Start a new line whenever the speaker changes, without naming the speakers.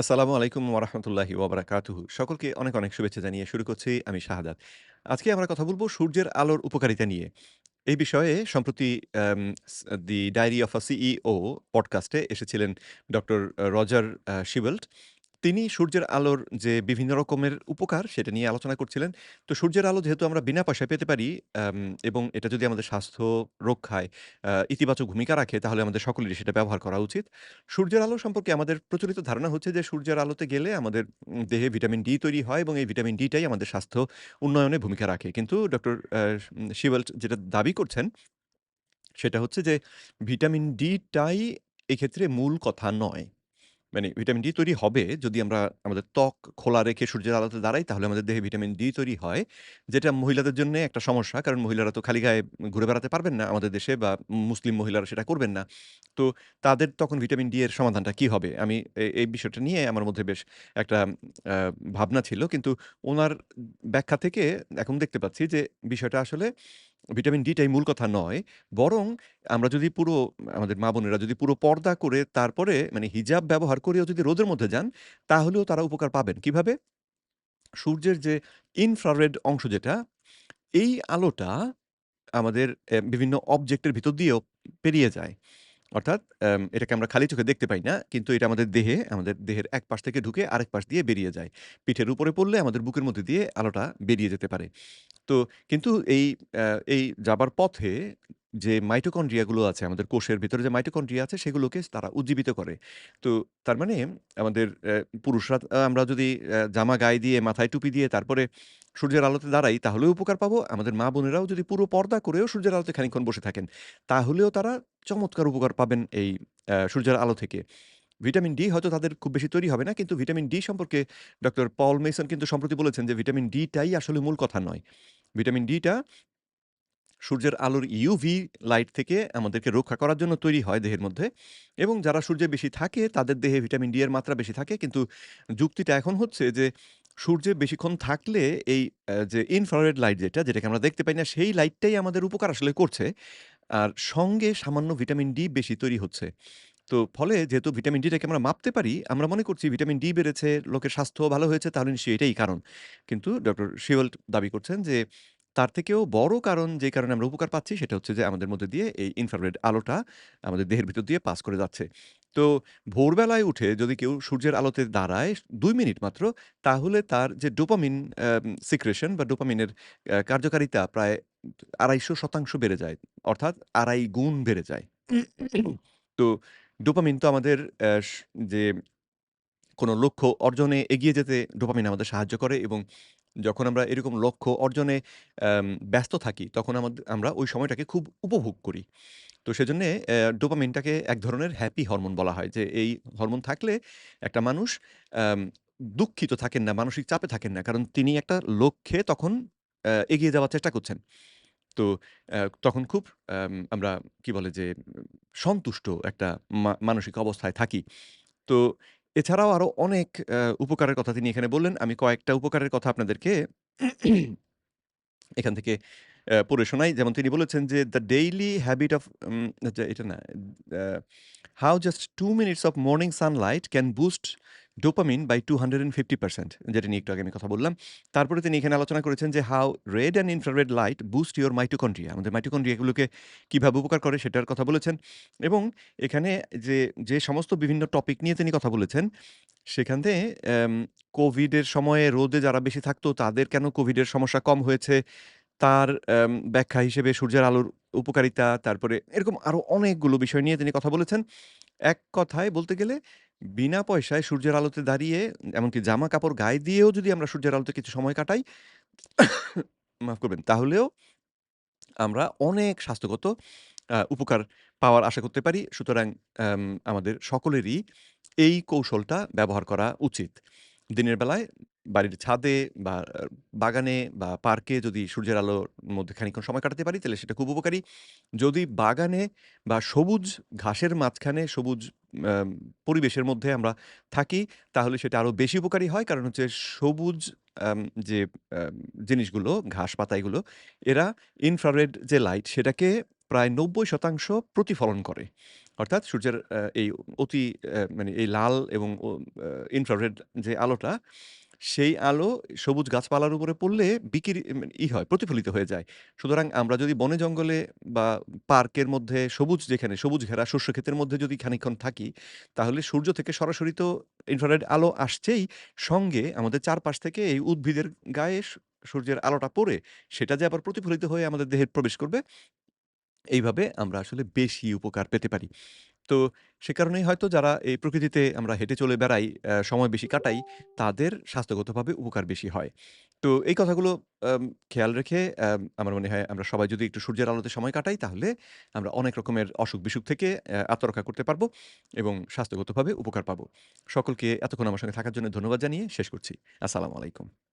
আসসালামু আলাইকুম ওরহামতুল্লাহি ওবরাকাতুহ সকলকে অনেক, অনেক শুভেচ্ছা জানিয়ে শুরু করছি আমি শাহাদাত। আজকে আমরা কথা বলব সূর্যের আলোর উপকারিতা নিয়ে। এই বিষয়ে সম্প্রতি 'the diary of a CEO' পডকাস্টে এসেছিলেন ডক্টর রজার শিবেল্ট। তিনি সূর্যের আলোর যে বিভিন্ন রকমের উপকার সেটা নিয়ে আলোচনা করছিলেন। তো সূর্যের আলো যেহেতু আমরা বিনা পয়সায় পেতে পারি এবং এটা যদি আমাদের স্বাস্থ্য রক্ষায় ইতিবাচক ভূমিকা রাখে, তাহলে আমাদের সকলেরই সেটা ব্যবহার করা উচিত। সূর্যের আলো সম্পর্কে আমাদের প্রচলিত ধারণা হচ্ছে যে, সূর্যের আলোতে গেলে আমাদের দেহে ভিটামিন ডি তৈরি হয়, এবং এই ভিটামিন ডি টাই আমাদের স্বাস্থ্য উন্নয়নে ভূমিকা রাখে। কিন্তু ডক্টর শিওয়াল্ট যেটা দাবি করছেন, সেটা হচ্ছে যে, ভিটামিন ডি টাই এক্ষেত্রে মূল কথা নয়। মানে ভিটামিন ডি তৈরি হবে যদি আমরা আমাদের ত্বক খোলা রেখে সূর্যের আলোতে দাঁড়াই, তাহলে আমাদের দেহে ভিটামিন ডি তৈরি হয়। যেটা মহিলাদের জন্যে একটা সমস্যা। কারণ মহিলারা তো খালি গায়ে ঘুরে বেড়াতে পারবেন না আমাদের দেশে বা মুসলিম মহিলারা সেটা করবেন না। তো তাদের তখন ভিটামিন ডি এর সমাধানটা কি হবে? আমি এই বিষয়টা নিয়ে আমার মধ্যে বেশ একটা ভাবনা ছিল। কিন্তু ওনার ব্যাখ্যা থেকে এখন দেখতে পাচ্ছি যে বিষয়টা আসলে ভিটামিন ডিটাই মূল কথা নয়। বরং আমরা যদি পুরো আমাদের মা-বোনেরা যদি পুরো পর্দা করে তারপরে মানে হিজাব ব্যবহার করেও যদি রোদের মধ্যে যান, তাহলেও তারা উপকার পাবেন। কীভাবে? সূর্যের যে ইনফ্রারেড অংশ যেটা, এই আলোটা আমাদের বিভিন্ন অবজেক্টের ভিতর দিয়েও পেরিয়ে যায়। অর্থাৎ এটাকে আমরা খালি চোখে দেখতে পাই না। কিন্তু এটা আমাদের দেহে, আমাদের দেহের এক পাশ থেকে ঢুকে আরেক পাশ দিয়ে বেরিয়ে যায়। পিঠের উপরে পড়লে আমাদের বুকের মধ্যে দিয়ে আলোটা বেরিয়ে যেতে পারে। তো কিন্তু এই এই যাবার পথে যে মাইটোকন্ড্রিয়া গুলো আছে, আমাদের কোষের ভিতরে যে মাইটোকন্ড্রিয়া আছে সেগুলোকে তারা উজ্জীবিত করে। তো তার মানে আমাদের পুরুষরা আমরা যদি জামা গায়ে দিয়ে, মাথায় টুপি দিয়ে তারপরে সূর্যের আলোতে দাঁড়াই তাহলেও উপকার পাবো। আমাদের মা-বোনেরাও যদি পুরো পর্দা করেও সূর্যের আলোতে খানিক্ষণ বসে থাকেন, তাহলেও তারা চমৎকার উপকার পাবেন এই সূর্যের আলো থেকে। ভিটামিন ডি হয়তো তাদের খুব বেশি তৈরি হবে না। কিন্তু ভিটামিন ডি সম্পর্কে ডক্টর পল মেসন কিন্তু সম্প্রতি বলেছেন যে ভিটামিন ডি টাই আসলে মূল কথা নয়। ভিটামিন ডি টা সূর্যের আলোর ইউভি লাইট থেকে আমাদেরকে রক্ষা করার জন্য তৈরি হয় দেহের মধ্যে এবং যারা সূর্যে বেশি থাকে তাদের দেহে ভিটামিন ডি এর মাত্রা বেশি থাকে। কিন্তু যুক্তিটা এখন হচ্ছে যে সূর্যে বেশিক্ষণ থাকলে এই যে ইনফ্রারেড লাইট যেটা, যেটাকে আমরা দেখতে পাই না সেই লাইটটাই আমাদের উপকার আসলে করছে। আর সঙ্গে সামান্য ভিটামিন ডি বেশি তৈরি হচ্ছে। তো ফলে যেহেতু ভিটামিন ডিটাকে আমরা মাপতে পারি, আমরা মনে করছি ভিটামিন ডি বেড়েছে, লোকের স্বাস্থ্য ভালো হয়েছে তাহলে নিশ্চয়ই এটাই কারণ। কিন্তু ডক্টর শিওল্ট দাবি করছেন যে তার থেকেও বড় কারণ যে কারণে আমরা উপকার পাচ্ছি সেটা হচ্ছে যে আমাদের মধ্যে দিয়ে এই ইনফ্রারেড আলোটা আমাদের দেহের ভিতর দিয়ে পাস করে যাচ্ছে। তো ভোরবেলায় উঠে যদি কেউ সূর্যের আলোতে দাঁড়ায় ২ মিনিট মাত্র তাহলে তার যে ডোপামিন সিক্রেশন বা ডোপামিনের কার্যকারিতা প্রায় ২৫০% বেড়ে যায়। অর্থাৎ ২.৫ গুণ বেড়ে যায়। তো ডোপামিন তো আমাদের অ্যা স যে কোনো লক্ষ্য অর্জনে এগিয়ে যেতে ডোপামিন আমাদের সাহায্য করে এবং যখন আমরা এরকম লক্ষ্য অর্জনে ব্যস্ত থাকি তখন আমাদের আমরা ওই সময়টাকে খুব উপভোগ করি। তো সেজন্যে ডোপামিনটাকে এক ধরনের হ্যাপি হরমোন বলা হয় যে এই হরমোন থাকলে একটা মানুষ দুঃখিত থাকেন না, মানসিক চাপে থাকেন না। কারণ তিনি একটা লক্ষ্যে তখন এগিয়ে যাওয়ার চেষ্টা করছেন। তো তখন খুব আমরা কি বলে যে সন্তুষ্ট একটা মানসিক অবস্থায় থাকি। তো এছাড়াও আরও অনেক উপকারের কথা তিনি এখানে বললেন। আমি কয়েকটা উপকারের কথা আপনাদেরকে এখান থেকে পড়ে শোনাই। যেমন তিনি বলেছেন যে, "দ্য ডেইলি হ্যাবিট অফ" এটা না। "How just two minutes of morning sunlight can boost dopamine by 250% যেটা নিয়ে একটু আগে আমি কথা বললাম। তারপরে তিনি এখানে আলোচনা করেছেন যে, "how red and infrared light boost your mitochondria" আমাদের মাইটোকন্ড্রিয়া গুলোকে কীভাবে উপকার করে সেটার কথা বলেছেন। এবং এখানে যে, যে সমস্ত বিভিন্ন টপিক নিয়ে তিনি কথা বলেছেন, সেখান থেকে কোভিডের সময়ে রোদে যারা বেশি থাকতো তাদের কেন কোভিডের সমস্যা কম হয়েছে, তার ব্যাখ্যা হিসেবে সূর্যের আলোর উপকারিতা, তারপরে এরকম আরও অনেকগুলো বিষয় নিয়ে তিনি কথা বলেছেন। এক কথায় বলতে গেলে বিনা পয়সায় সূর্যের আলোতে দাঁড়িয়ে এমনকি জামা-কাপড় গায়ে দিয়েও যদি আমরা সূর্যের আলোতে কিছু সময় কাটাই মাফ করবেন, তাহলেও আমরা অনেক স্বাস্থ্যগত উপকার পাওয়ার আশা করতে পারি। সুতরাং আমাদের সকলেরই এই কৌশলটা ব্যবহার করা উচিত। দিনের বেলায় বাড়ির ছাদে বা বাগানে বা পার্কে যদি সূর্যের আলোর মধ্যে খানিকক্ষণ সময় কাটাতে পারি, তাহলে সেটা খুব উপকারী। যদি বাগানে বা সবুজ ঘাসের মাঝখানে সবুজ পরিবেশের মধ্যে আমরা থাকি, তাহলে সেটা আরও বেশি উপকারী হয়। কারণ হচ্ছে সবুজ যে জিনিসগুলো ঘাস-পাতা এগুলো, এরা ইনফ্রারেড যে লাইট সেটাকে প্রায় ৯০% প্রতিফলন করে। অর্থাৎ সূর্যের এই অতি মানে এই লাল এবং ইনফ্রারেড যে আলোটা, সেই আলো সবুজ গাছপালার উপরে পড়লে বিকিরি ই হয়, প্রতিফলিত হয়ে যায়। সুতরাং আমরা যদি বনে জঙ্গলে বা পার্কের মধ্যে সবুজ যেখানে সবুজ ঘেরা শস্যক্ষেতের মধ্যে যদি খানিকক্ষণ থাকি, তাহলে সূর্য থেকে সরাসরি তো ইনফ্রারেড আলো আসছেই, সঙ্গে আমাদের চারপাশ থেকে এই উদ্ভিদের গায়ে সূর্যের আলোটা পড়ে, সেটা যে আবার প্রতিফলিত হয়ে আমাদের দেহে প্রবেশ করবে, এইভাবে আমরা আসলে বেশি উপকার পেতে পারি। তো সে কারণেই হয়তো যারা এই প্রকৃতিতে আমরা হেঁটে চলে বেড়াই, সময় বেশি কাটাই, তাদের স্বাস্থ্যগতভাবে উপকার বেশি হয়। তো এই কথাগুলো খেয়াল রেখে আমার মনে হয় আমরা সবাই যদি একটু সূর্যের আলোতে সময় কাটাই, তাহলে আমরা অনেক রকমের অসুখ-বিসুখ থেকে আত্মরক্ষা করতে পারব এবং স্বাস্থ্যগতভাবে উপকার পাবো। সকলকে এতক্ষণ আমার সঙ্গে থাকার জন্য ধন্যবাদ জানিয়ে শেষ করছি। আসসালামু আলাইকুম।